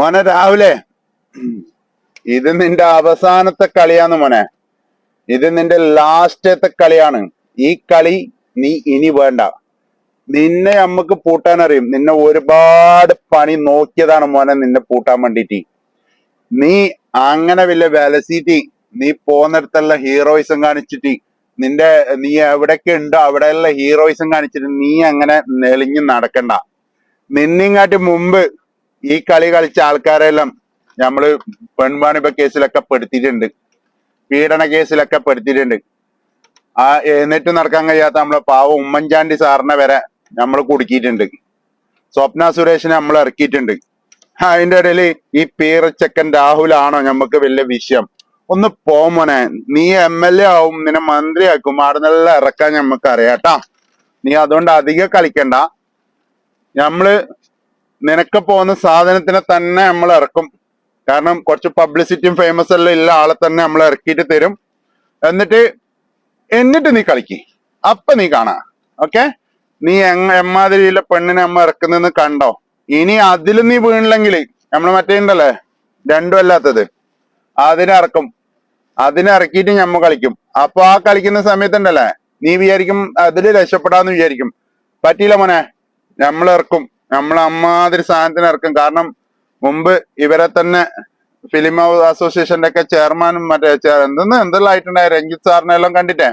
മോനെ രാവിലെ. ഇത് നിന്റെ അവസാനത്തെ കളിയാന്ന് മോനെ. ഇത് നിന്റെ ലാസ്റ്റത്തെ കളിയാണ്. ഈ കളി നീ ഇനി വേണ്ട. നിന്നെ നമുക്ക് പൂട്ടാൻ അറിയും നിന്നെ ഒരുപാട് പണി നോക്കിയതാണ് മോനെ നിന്നെ പൂട്ടാൻ വേണ്ടിട്ട്. നീ അങ്ങനെ വലിയ വിലസീറ്റി നീ പോന്നിടത്തുള്ള ഹീറോയിസം കാണിച്ചിട്ട് നിന്റെ നീ എവിടെയൊക്കെ ഉണ്ടോ അവിടെയുള്ള ഹീറോയിസം കാണിച്ചിട്ട് നീ അങ്ങനെ നെളിഞ്ഞു നടക്കണ്ട. നിന്നിങ്ങാട്ടി മുമ്പ് ഈ കളി കളിച്ച ആൾക്കാരെല്ലാം നമ്മൾ പെൺവാണിപ കേസിലൊക്കെ പെടുത്തിയിട്ടുണ്ട്. പീഡന കേസിലൊക്കെ പെടുത്തിയിട്ടുണ്ട്. ആ എഴുന്നേറ്റ് നടക്കാൻ കഴിയാത്ത നമ്മളെ പാവ ഉമ്മൻചാണ്ടി സാറിനെ വരെ നമ്മൾ കുടുക്കിയിട്ടുണ്ട്. സ്വപ്ന സുരേഷിനെ നമ്മൾ ഇറക്കിയിട്ടുണ്ട്. അതിന്റെ ഇടയിൽ ഈ പീറച്ചക്കൻ രാഹുലാണോ നമുക്ക് വലിയ വിഷയം. ഒന്ന് പോമോനെ നീ എം എൽ എ ആവും നിന്നെ മന്ത്രിയാക്കും. അവിടെ നിന്നെല്ലാം ഇറക്കാൻ നമുക്ക് അറിയാട്ടാ നീ അതുകൊണ്ട് അധികം കളിക്കണ്ട. നമ്മൾ നിനക്ക് പോകുന്ന സാധനത്തിനെ തന്നെ നമ്മൾ ഇറക്കും. കാരണം കുറച്ച് പബ്ലിസിറ്റിയും ഫേമസ് എല്ലാം ഉള്ള ആളെ തന്നെ നമ്മൾ ഇറക്കിയിട്ട് തരും. എന്നിട്ട് എന്നിട്ട് നീ കളിക്ക്. അപ്പൊ നീ കാണാ. ഓക്കെ നീ എങ്ങ എമ്മാതിരിയിലെ പെണ്ണിനെ അമ്മ ഇറക്കുന്നെന്ന് കണ്ടോ? ഇനി അതിൽ നീ വീണില്ലെങ്കിൽ നമ്മൾ മറ്റേ ഉണ്ടല്ലേ? രണ്ടും അല്ലാത്തത്. അതിനെ ഇറക്കും. അതിനെ ഇറക്കിയിട്ട് ഞമ്മ കളിക്കും. അപ്പൊ ആ കളിക്കുന്ന സമയത്തുണ്ടല്ലേ നീ വിചാരിക്കും അതിൽ രക്ഷപ്പെടാന്ന് വിചാരിക്കും. പറ്റിയില്ല മോനെ. നമ്മൾ ഇറക്കും. നമ്മൾ അമ്മാതിരി സാധനത്തിന് ഇറക്കും. കാരണം മുമ്പ് ഇവരെ തന്നെ ഫിലിം അസോസിയേഷന്റെ ഒക്കെ ചെയർമാനും മറ്റേ എന്തെന്ന് എന്തെല്ലാം ആയിട്ടുണ്ടായ രഞ്ജിത്ത് സാറിനെ എല്ലാം കണ്ടിട്ടേ?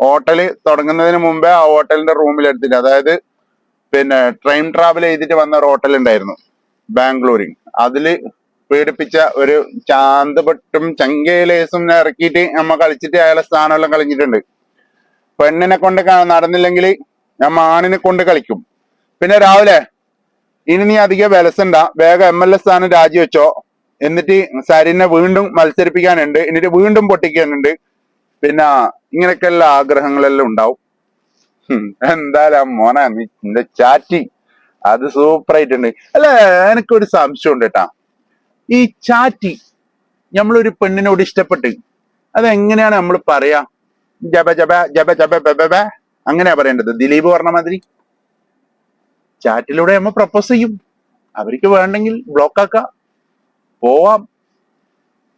ഹോട്ടൽ തുടങ്ങുന്നതിന് മുമ്പേ ആ ഹോട്ടലിന്റെ റൂമിൽ എടുത്തിട്ട് അതായത് പിന്നെ ട്രെയിൻ ട്രാവൽ ചെയ്തിട്ട് വന്ന ഒരു ഹോട്ടൽ ഉണ്ടായിരുന്നു ബാംഗ്ലൂരിൽ. അതിൽ പീഡിപ്പിച്ച ഒരു ചാന്ത് പെട്ടും ചങ്കയിലേസും ഇറക്കിയിട്ട് നമ്മ കളിച്ചിട്ട് അയാളെ സ്ഥാനമെല്ലാം കളിച്ചിട്ടുണ്ട് പെണ്ണിനെ കൊണ്ട് നടന്നില്ലെങ്കിൽ നമ്മ ആണിനെ കൊണ്ട് കളിക്കും. പിന്നെ രാവിലെ ഇനി നീ അധികം വിലസണ്ട. വേഗം എം എൽ എ സ്ഥാനം രാജിവെച്ചോ. എന്നിട്ട് സരിനെ വീണ്ടും മത്സരിപ്പിക്കാനുണ്ട്. എന്നിട്ട് വീണ്ടും പൊട്ടിക്കാനുണ്ട്. പിന്നെ ഇങ്ങനെയൊക്കെയുള്ള ആഗ്രഹങ്ങളെല്ലാം ഉണ്ടാവും. എന്തായാലും മോനെ നിന്റെ ചാറ്റി. അത് സൂപ്പർ ആയിട്ടുണ്ട് അല്ല എനിക്കൊരു സംശയം ഉണ്ട് കേട്ടാ. ഈ ചാറ്റി നമ്മളൊരു പെണ്ണിനോട് ഇഷ്ടപ്പെട്ട് അതെങ്ങനെയാണ് നമ്മൾ പറയാ? ജബ ജബ ജബ ജബ ബബ അങ്ങനെയാ പറയേണ്ടത്. ദിലീപ് പറഞ്ഞ മാതിരി. ചാറ്റിലൂടെ നമ്മൾ പ്രപ്പോസ് ചെയ്യും. അവർക്ക് വേണ്ടെങ്കിൽ ബ്ലോക്ക് ആക്കാം. പോവാം.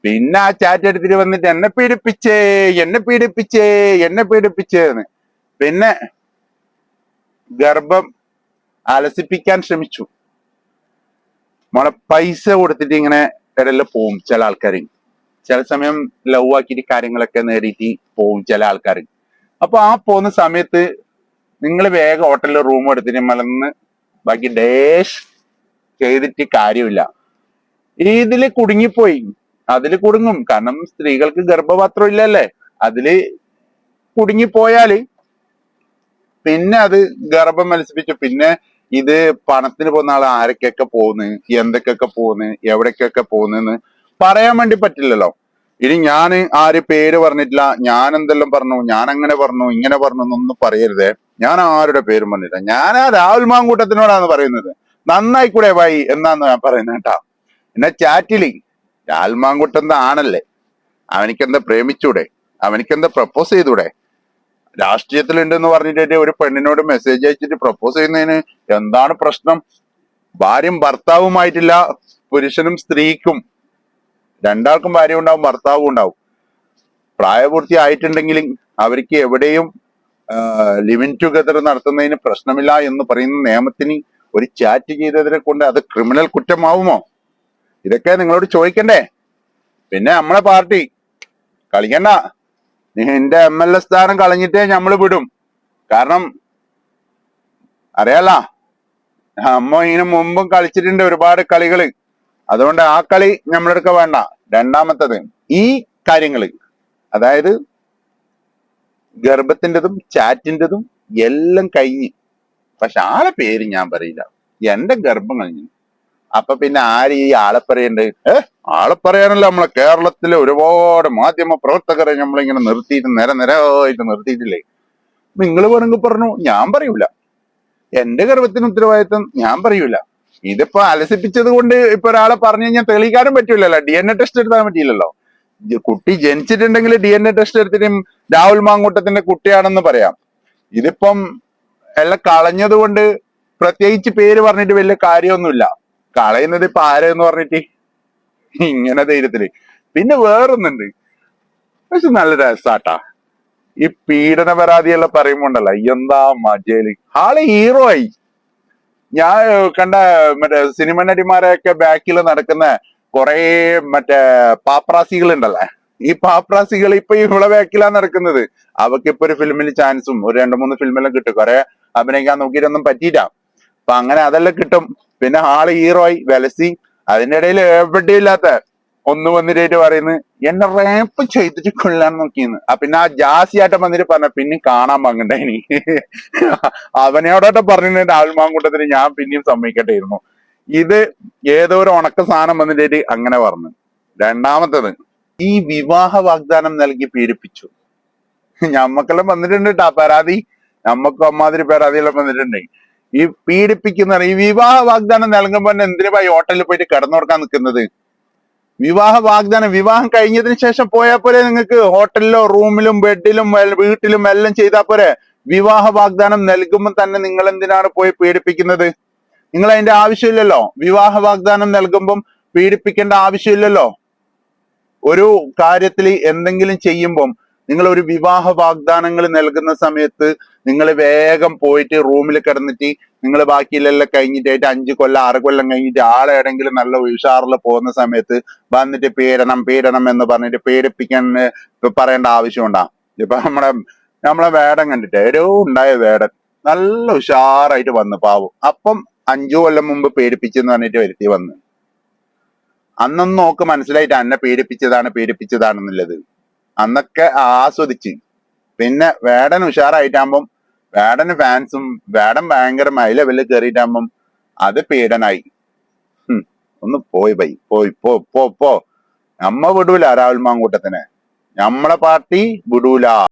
പിന്നെ ആ ചാറ്റ് എടുത്തിട്ട് വന്നിട്ട് എന്നെ പീഡിപ്പിച്ചേ എന്നെ പീഡിപ്പിച്ചേ എന്നെ പീഡിപ്പിച്ചേന്ന്. പിന്നെ ഗർഭം അലസിപ്പിക്കാൻ ശ്രമിച്ചു. മോളെ പൈസ കൊടുത്തിട്ട് ഇങ്ങനെ ഇടയിൽ പോവും ചില ആൾക്കാർ ചില സമയം ലവ് ആക്കിയിട്ട് കാര്യങ്ങളൊക്കെ നേടിയിട്ട് പോവും ചില ആൾക്കാർ അപ്പൊ ആ പോകുന്ന സമയത്ത് നിങ്ങൾ വേഗം ഹോട്ടലിൽ റൂം എടുത്തിട്ട് മലന്ന് ബാക്കി ഡേഷ് ചെയ്തിട്ട് കാര്യമില്ല. ഇതിൽ കുടുങ്ങിപ്പോയി. അതിൽ കുടുങ്ങും. കാരണം സ്ത്രീകൾക്ക് ഗർഭപാത്രം ഇല്ലല്ലേ? അതിൽ കുടുങ്ങിപ്പോയാൽ പിന്നെ അത് ഗർഭം മത്സരിപ്പിച്ചു. പിന്നെ ഇത് പണത്തിന് പോകുന്ന ആൾ ആരൊക്കെയൊക്കെ പോകുന്നു? എന്തൊക്കെയൊക്കെ പോകുന്നു? എവിടേക്കൊക്കെ പോകുന്നെന്ന് പറയാൻ വേണ്ടി പറ്റില്ലല്ലോ. ഇനി ഞാൻ ആര് പേര് പറഞ്ഞിട്ടില്ല ഞാൻ എന്തെല്ലാം പറഞ്ഞു ഞാൻ അങ്ങനെ പറഞ്ഞു ഇങ്ങനെ പറഞ്ഞു എന്നൊന്നും പറയരുതേ. ഞാൻ ആരുടെ പേരും പറഞ്ഞില്ല ഞാൻ ആ രാഹുൽ മാങ്കൂട്ടത്തിനോടാണ് പറയുന്നത്. നന്നായിക്കൂടെ വൈ എന്നാന്ന് ഞാൻ പറയുന്നത് കേട്ടാ. എന്നെ ചാറ്റിൽ രാഹുൽ മാങ്കൂട്ടം ആണല്ലേ? അവനിക്കെന്താ പ്രേമിച്ചൂടെ? അവനിക്കെന്താ പ്രപ്പോസ് ചെയ്തൂടെ? രാഷ്ട്രീയത്തിലുണ്ടെന്ന് പറഞ്ഞിട്ട് ഒരു പെണ്ണിനോട് മെസ്സേജ് അയച്ചിട്ട് പ്രപ്പോസ് ചെയ്യുന്നതിന് എന്താണ് പ്രശ്നം? ഭാര്യയും ഭർത്താവുമായിട്ടില്ല പുരുഷനും സ്ത്രീക്കും. രണ്ടാൾക്കും ഭാര്യ ഉണ്ടാവും ഭർത്താവും ഉണ്ടാവും. പ്രായപൂർത്തി ആയിട്ടുണ്ടെങ്കിലും അവർക്ക് എവിടെയും ലിവിൻ ടുഗദർ നടത്തുന്നതിന് പ്രശ്നമില്ല എന്ന് പറയുന്ന നിയമത്തിന് ഒരു ചാറ്റ് ചെയ്തതിനെ കൊണ്ട് അത് ക്രിമിനൽ കുറ്റമാവുമോ? ഇതൊക്കെ നിങ്ങളോട് ചോദിക്കണ്ടേ? പിന്നെ നമ്മളെ പാർട്ടി കളിക്കണ്ട. നിന്റെ എം എൽ എ സ്ഥാനം കളഞ്ഞിട്ടേ നമ്മൾ വിടും. കാരണം അറിയാലോ? അമ്മ ഇതിനു മുമ്പും കളിച്ചിട്ടുണ്ട് ഒരുപാട് കളികൾ. അതുകൊണ്ട് ആ കളി നമ്മളെടുക്ക വേണ്ട. രണ്ടാമത്തത് ഈ കാര്യങ്ങൾ അതായത് ഗർഭത്തിന്റെതും ചാറ്റിന്റെതും എല്ലാം കഴിഞ്ഞ്. പക്ഷെ ആളെ പേര് ഞാൻ പറയില്ല. എന്റെ ഗർഭം കഴിഞ്ഞു. അപ്പൊ പിന്നെ ആര് ഈ ആളെ പറയണ്ട്? ഏ ആളെ പറയാനല്ല നമ്മളെ കേരളത്തിലെ ഒരുപാട് മാധ്യമ പ്രവർത്തകരെ നമ്മളിങ്ങനെ നിർത്തിയിട്ട് നിര നിരയായിട്ട് നിർത്തിയിട്ടില്ലേ? നിങ്ങൾ വേണമെങ്കിൽ പറഞ്ഞു ഞാൻ പറയൂല. എന്റെ ഗർഭത്തിന് ഉത്തരവാദിത്വം ഞാൻ പറയൂല. ഇതിപ്പോ അലസിപ്പിച്ചത് കൊണ്ട് ഇപ്പൊ ഒരാളെ പറഞ്ഞു കഴിഞ്ഞാൽ തെളിയിക്കാനും പറ്റൂലല്ലോ. ഡി എൻ എ ടെസ്റ്റ് എടുത്താൻ പറ്റിയില്ലല്ലോ. കുട്ടി ജനിച്ചിട്ടുണ്ടെങ്കിൽ ഡി എൻ എ ടെസ്റ്റ് എടുത്തിട്ടും രാഹുൽ മാങ്കൂട്ടത്തിന്റെ കുട്ടിയാണെന്ന് പറയാം. ഇതിപ്പം എല്ലാം കളഞ്ഞത് കൊണ്ട് പ്രത്യേകിച്ച് പേര് പറഞ്ഞിട്ട് വലിയ കാര്യമൊന്നുമില്ല. കളയുന്നത് ഇപ്പൊ ആരെന്ന് പറഞ്ഞിട്ട്? ഇങ്ങനെ ധൈര്യത്തിൽ. പിന്നെ വേറൊന്നുണ്ട്. പക്ഷെ നല്ല രസാട്ടാ. ഈ പീഡന പരാതിയെല്ലാം പറയുമ്പോണ്ടല്ല എന്താ മജയിൽ ആൾ ഹീറോ ആയി. ഞാൻ കണ്ട മറ്റേ സിനിമ നടിമാരെയൊക്കെ ബാക്കിൽ നടക്കുന്ന കൊറേ മറ്റേ പാപ്രാസികൾ ഉണ്ടല്ലേ ഈ പാപ്രാസികൾ ഇപ്പൊ ഇവിടെ ബാക്കിലാ നടക്കുന്നത്. അവക്കിപ്പോ ഒരു ഫിലിമിൽ ചാൻസും ഒരു രണ്ട് മൂന്ന് ഫിലിമെല്ലാം കിട്ടും. കൊറേ അഭിനയിക്കാൻ നോക്കിയിട്ടൊന്നും പറ്റിയില്ല. അപ്പൊ അങ്ങനെ അതെല്ലാം കിട്ടും. പിന്നെ ആൾ ഹീറോ ആയി വെലസി. അതിന്റെ ഇടയിൽ എവിടെയില്ലാത്ത ഒന്ന് വന്നിട്ട് പറയുന്നത് എന്നെ റാപ്പ് ചെയ്തിട്ട് കൊള്ളാൻ നോക്കിയെന്ന്. പിന്നെ ആ ജാസിയായിട്ട് വന്നിട്ട് പറഞ്ഞ പിന്നെ കാണാൻ വാങ്ങണ്ടായിനി അവനോടോട്ടെ പറഞ്ഞിട്ട് ആൽമാങ്കൂട്ടത്തിന് ഞാൻ പിന്നെയും സമ്മതിക്കട്ടെയിരുന്നു ഇത് ഏതോ ഒരു ഉണക്ക സാധനം വന്നിട്ട് അങ്ങനെ പറഞ്ഞു. രണ്ടാമത്തത് ഈ വിവാഹ വാഗ്ദാനം നൽകി പീഡിപ്പിച്ചു. ഞമ്മക്കെല്ലാം വന്നിട്ടുണ്ട് കേട്ടാ പരാതി. നമ്മക്കും അമ്മാതിരി പരാതിയെല്ലാം വന്നിട്ടുണ്ട്. ഈ പീഡിപ്പിക്കുന്ന ഈ വിവാഹ വാഗ്ദാനം നൽകുമ്പോ തന്നെ എന്തിനു ഹോട്ടലിൽ പോയിട്ട് കിടന്നുറക്കാൻ നിൽക്കുന്നത്? വിവാഹ വാഗ്ദാനം വിവാഹം കഴിഞ്ഞതിന് ശേഷം പോയാൽ പോരെ നിങ്ങൾക്ക്? ഹോട്ടലിലോ റൂമിലും ബെഡിലും വീട്ടിലും എല്ലാം ചെയ്താൽ പോരെ. വിവാഹ വാഗ്ദാനം നൽകുമ്പോൾ തന്നെ നിങ്ങൾ എന്തിനാണ് പോയി പീഡിപ്പിക്കുന്നത്? നിങ്ങൾ അതിന്റെ ആവശ്യമില്ലല്ലോ. വിവാഹ വാഗ്ദാനം നൽകുമ്പം പീഡിപ്പിക്കേണ്ട ആവശ്യമില്ലല്ലോ. ഒരു കാര്യത്തിൽ എന്തെങ്കിലും ചെയ്യുമ്പം നിങ്ങൾ ഒരു വിവാഹ വാഗ്ദാനങ്ങൾ നൽകുന്ന സമയത്ത് നിങ്ങൾ വേഗം പോയിട്ട് റൂമിൽ കിടന്നിട്ട് നിങ്ങൾ ബാക്കിയിലെല്ലാം കഴിഞ്ഞിട്ടായിട്ട് അഞ്ച് കൊല്ലം ആറ് കൊല്ലം കഴിഞ്ഞിട്ട് ആളെടെങ്കിലും നല്ല ഉഷാറിൽ പോകുന്ന സമയത്ത് വന്നിട്ട് പേരണം പേരണം എന്ന് പറഞ്ഞിട്ട് പീഡിപ്പിക്കാൻ പറയേണ്ട ആവശ്യമുണ്ടാ. ഇപ്പൊ നമ്മുടെ നമ്മളെ വേടൻ കണ്ടിട്ട് ഏറ്റവും ഉണ്ടായ വേടൻ നല്ല ഉഷാറായിട്ട് വന്നു പാവം. അപ്പം അഞ്ചു കൊല്ലം മുമ്പ് പീഡിപ്പിച്ചെന്ന് പറഞ്ഞിട്ട് വരുത്തി വന്ന്. അന്നൊന്നും നോക്ക് മനസ്സിലായിട്ട് അന്നെ പീഡിപ്പിച്ചതാണ് പീഡിപ്പിച്ചതാണെന്നുള്ളത് അന്നൊക്കെ ആസ്വദിച്ച്. പിന്നെ വേടൻ ഉഷാറായിട്ടാകുമ്പം വേടന് ഫാൻസും വേടൻ ഭയങ്കര ഹൈ ലെവലിൽ കയറിയിട്ടാകുമ്പം അത് പീഡനായി. ഒന്ന് പോയി ബൈ പോയി പോ പോ പോ. നമ്മ വിടൂല രാഹുൽ മാങ്കൂട്ടത്തിന്. നമ്മളെ പാർട്ടി വിടൂല.